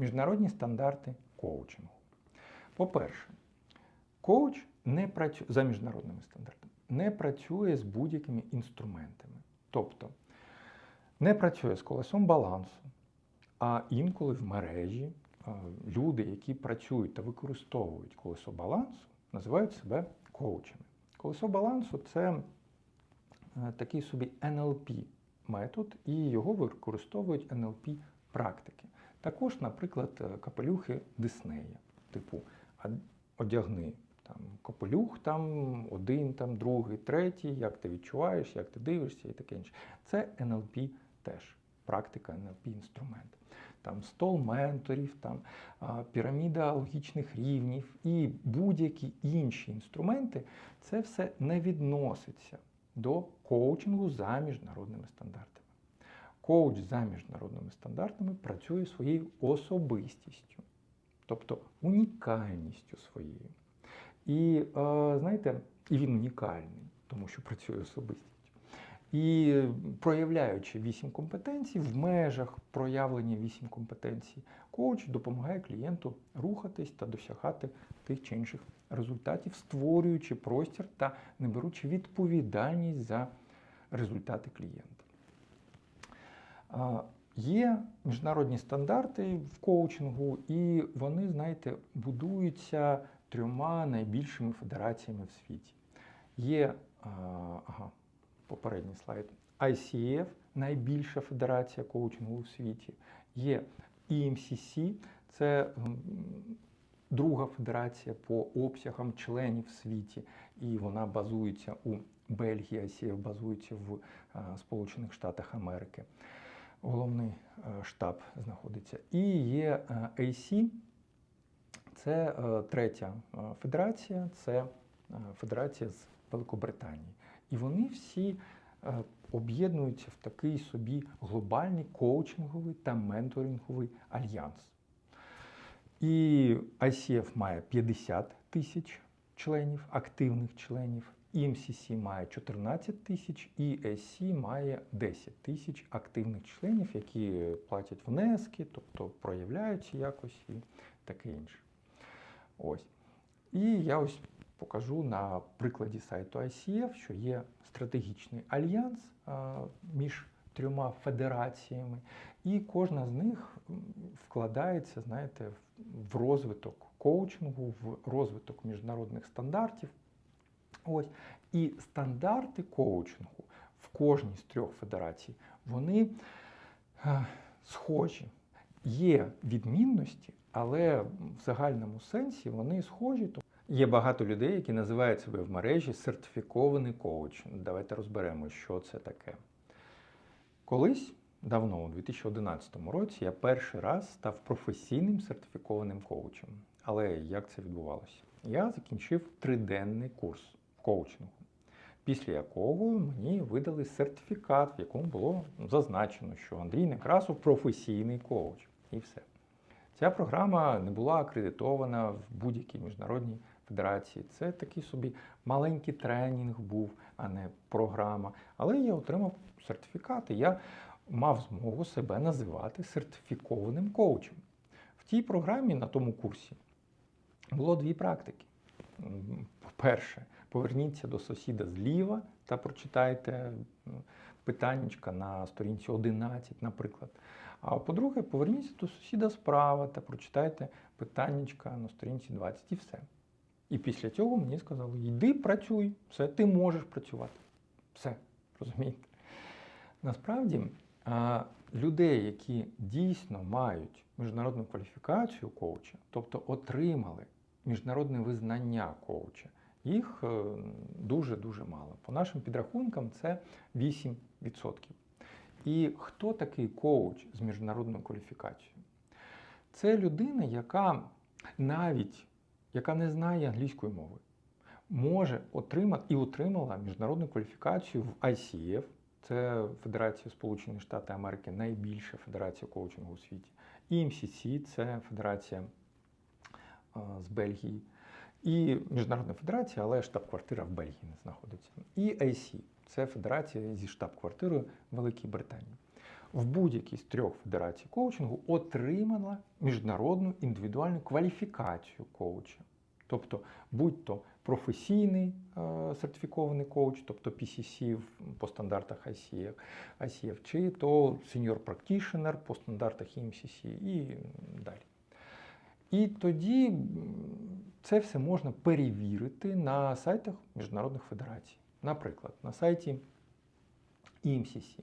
Міжнародні стандарти коучингу. По-перше, коуч не працює за міжнародними стандартами, не працює з будь-якими інструментами. Тобто не працює з колесом балансу, а інколи в мережі люди, які працюють та використовують колесо балансу, називають себе коучами. Колесо балансу це е, такий собі NLP метод, і його використовують NLP практики. Також, наприклад, е, капелюхи Диснея, типу одягни там капелюх, там один, там другий, третій, як ти відчуваєш, як ти дивишся і таке інше. Це NLP теж практика NLP інструмент. Там стол менторів, там піраміда логічних рівнів і будь-які інші інструменти, це все не відноситься до коучингу за міжнародними стандартами. Коуч за міжнародними стандартами працює своєю особистістю, тобто унікальністю своєю. І е, знаєте, і він унікальний, тому що працює особистістю. І проявляючи вісім компетенцій, в межах проявлення вісім компетенцій, коуч допомагає клієнту рухатись та досягати тих чи інших результатів, створюючи простір та не беручи відповідальність за результати клієнта. Є міжнародні стандарти в коучингу, і вони, знаєте, будуються трьома найбільшими федераціями в світі. Є ага, попередній слайд. ICF найбільша федерація коучингу у світі. Є EMCC, це друга федерація по обсягам членів в світі, і вона базується у Бельгії, ICF базується в Сполучених Штатах Америки. Головний е, штаб знаходиться. І є е, AC, це е, третя федерація, це федерація з Великобританії. І вони всі об'єднуються в такий собі глобальний коучинговий та менторинговий альянс. І ICF має 50 тисяч членів, активних членів, EMCC має 14 тисяч, і SC має 10 тисяч активних членів, які платять внески, тобто проявляються якось і таке інше. Ось. І я ось покажу на прикладі сайту ICF, що є стратегічний альянс між трьома федераціями, і кожна з них вкладається, знаєте, в розвиток коучингу, в розвиток міжнародних стандартів. Ось. І стандарти коучингу в кожній з трьох федерацій, вони е, схожі. Є відмінності, але в загальному сенсі вони схожі. Є багато людей, які називають себе в мережі сертифікований коуч. Давайте розберемо, що це таке. Колись, давно, у 2011 році, я перший раз став професійним сертифікованим коучем. Але як це відбувалося? Я закінчив триденний курс коучингу, після якого мені видали сертифікат, в якому було зазначено, що Андрій Некрасов професійний коуч. І все. Ця програма не була акредитована в будь-якій міжнародній федерації. Це такий собі маленький тренінг був, а не програма. Але я отримав сертифікат, і я мав змогу себе називати сертифікованим коучем. В тій програмі на тому курсі було дві практики. По-перше, поверніться до сусіда зліва та прочитайте м, питаннячка на сторінці 11, наприклад. А по-друге, поверніться до сусіда справа та прочитайте питаннячка на сторінці 20 і все. І після цього мені сказали: йди працюй, все, ти можеш працювати. Все, розумієте? Насправді, людей, які дійсно мають міжнародну кваліфікацію коуча, тобто отримали міжнародне визнання коуча, їх е, дуже-дуже мало. По нашим підрахункам, це 8%. І хто такий коуч з міжнародною кваліфікацією? Це людина, яка навіть яка не знає англійської мови, може отримати і отримала міжнародну кваліфікацію в ICF, це Федерація Сполучених Штатів Америки, найбільша федерація коучингу у світі. І MCC – це федерація з Бельгії. І Міжнародна федерація, але штаб-квартира в Бельгії не знаходиться. І AC – це федерація зі штаб-квартирою Великій Британії. в будь-якій з трьох федерацій коучингу отримала міжнародну індивідуальну кваліфікацію коуча. Тобто, будь-то професійний е, сертифікований коуч, тобто PCC по стандартах ICF, ICF чи то senior practitioner по стандартах EMCC і далі. І тоді це все можна перевірити на сайтах міжнародних федерацій. Наприклад, на сайті EMCC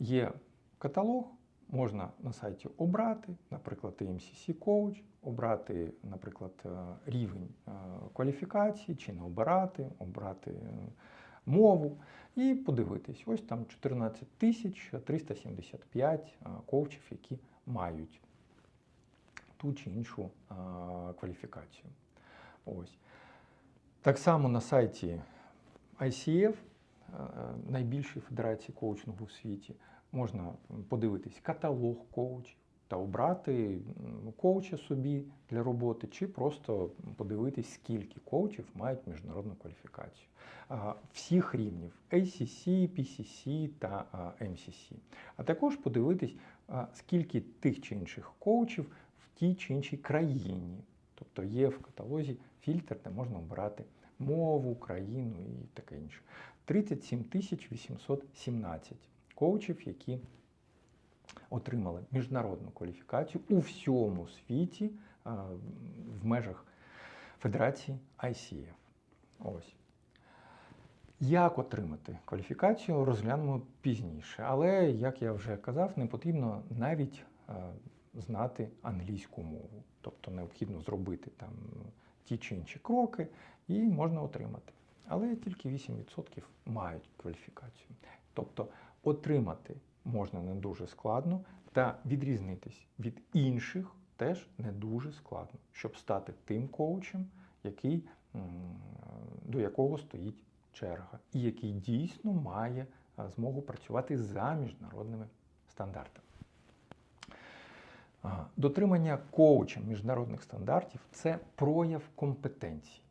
є каталог, можна на сайті обрати, наприклад, EMCC Coach, обрати, наприклад, е, рівень е, кваліфікації, чи не обирати, обрати е, мову і подивитись. Ось там 14 тисяч 375 е, коучів, які мають ту чи іншу кваліфікацію. Ось. Так само на сайті ICF, найбільшої федерації коучингу у світі, можна подивитись каталог коучів та обрати коуча собі для роботи, чи просто подивитись, скільки коучів мають міжнародну кваліфікацію всіх рівнів ACC, PCC та MCC. А також подивитись, скільки тих чи інших коучів в тій чи іншій країні. Тобто є в каталозі фільтр, де можна обирати мову, країну і таке інше. 37 817 коучів, які отримали міжнародну кваліфікацію у всьому світі в межах Федерації ICF. Ось. Як отримати кваліфікацію, розглянемо пізніше. Але, як я вже казав, не потрібно навіть знати англійську мову. Тобто необхідно зробити там ті чи інші кроки і можна отримати. Але тільки 8% мають кваліфікацію. Тобто отримати можна не дуже складно, та відрізнитись від інших теж не дуже складно, щоб стати тим коучем, який, до якого стоїть черга, і який дійсно має змогу працювати за міжнародними стандартами. Дотримання коучем міжнародних стандартів це прояв компетенції.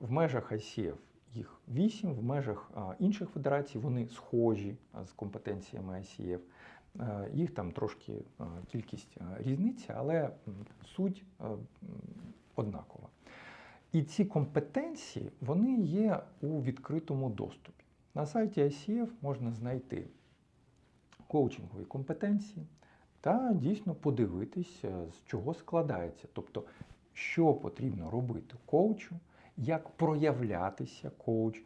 В межах ICF їх 8, в межах інших федерацій вони схожі з компетенціями ICF. Їх там трошки кількість різниця, але суть однакова. І ці компетенції вони є у відкритому доступі. На сайті ICF можна знайти коучингові компетенції та дійсно подивитись, е, з чого складається. Тобто, що потрібно робити коучу, як проявлятися коуч,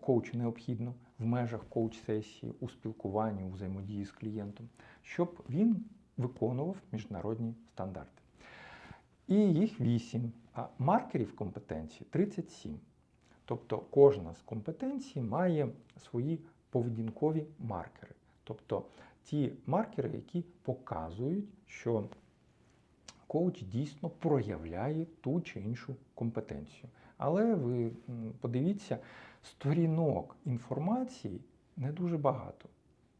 коучу необхідно в межах коуч-сесії, у спілкуванні, у взаємодії з клієнтом, щоб він виконував міжнародні стандарти. І їх 8, а маркерів компетенції 37. Тобто кожна з компетенцій має свої поведінкові маркери. Тобто ті маркери, які показують, що коуч дійсно проявляє ту чи іншу компетенцію. Але ви подивіться, сторінок інформації не дуже багато.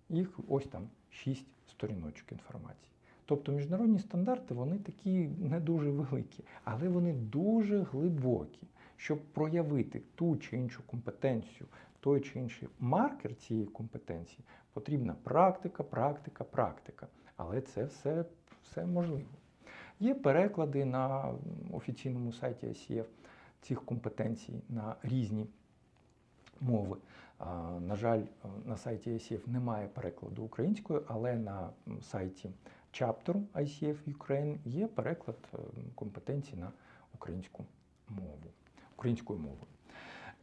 Їх ось там 6 сторіночок інформації. Тобто міжнародні стандарти вони такі не дуже великі, але вони дуже глибокі, щоб проявити ту чи іншу компетенцію, той чи інший маркер цієї компетенції, потрібна практика, практика, практика. Але це все, все можливо. Є переклади на офіційному сайті ICF цих компетенцій на різні мови. На жаль, на сайті ICF немає перекладу українською, але на сайті чаптеру ICF Ukraine є переклад е, компетенцій на українську мову, українською мовою.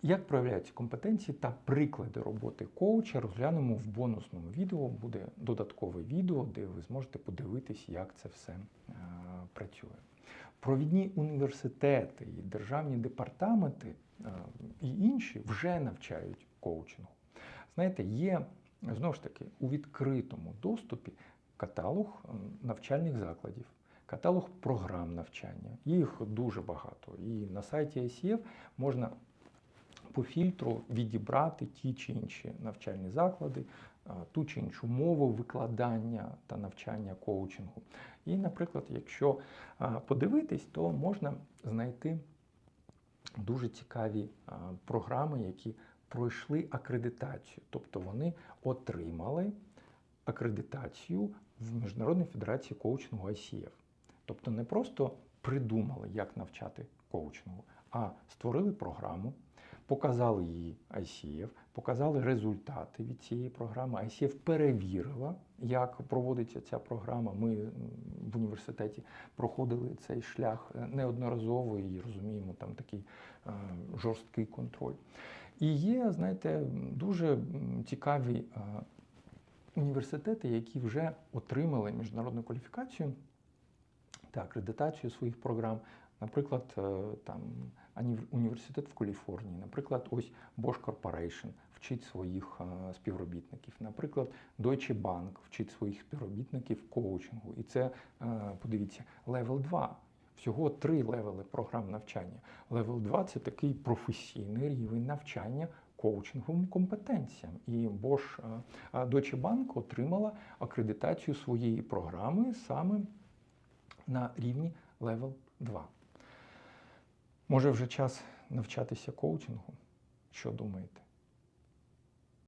Як проявляються компетенції та приклади роботи коуча, розглянемо в бонусному відео. Буде додаткове відео, де ви зможете подивитись, як це все е, працює. Провідні університети і державні департаменти е, і інші вже навчають коучингу. Знаєте, є знову ж таки у відкритому доступі каталог навчальних закладів, каталог програм навчання. Їх дуже багато. І на сайті ICF можна по фільтру відібрати ті чи інші навчальні заклади, ту чи іншу мову викладання та навчання коучингу. І, наприклад, якщо подивитись, то можна знайти дуже цікаві програми, які пройшли акредитацію, тобто вони отримали акредитацію в Міжнародній федерації коучингу ICF. Тобто не просто придумали, як навчати коучингу, а створили програму, показали її ICF, показали результати від цієї програми. ICF перевірила, як проводиться ця програма. Ми в університеті проходили цей шлях е, неодноразово і розуміємо, там такий е, жорсткий контроль. І є, знаєте, дуже цікаві е, університети, які вже отримали міжнародну кваліфікацію та акредитацію своїх програм. Наприклад, там університет в Каліфорнії, наприклад, ось Bosch Corporation вчить своїх е, співробітників. Наприклад, Deutsche Bank вчить своїх співробітників коучингу. І це, е, подивіться, левел 2. Всього три левели програм навчання. Левел 2 це такий професійний рівень навчання коучинговим компетенціям. І Bosch, е, Deutsche Bank отримала акредитацію своєї програми саме на рівні Level 2. Може вже час навчатися коучингу? Що думаєте?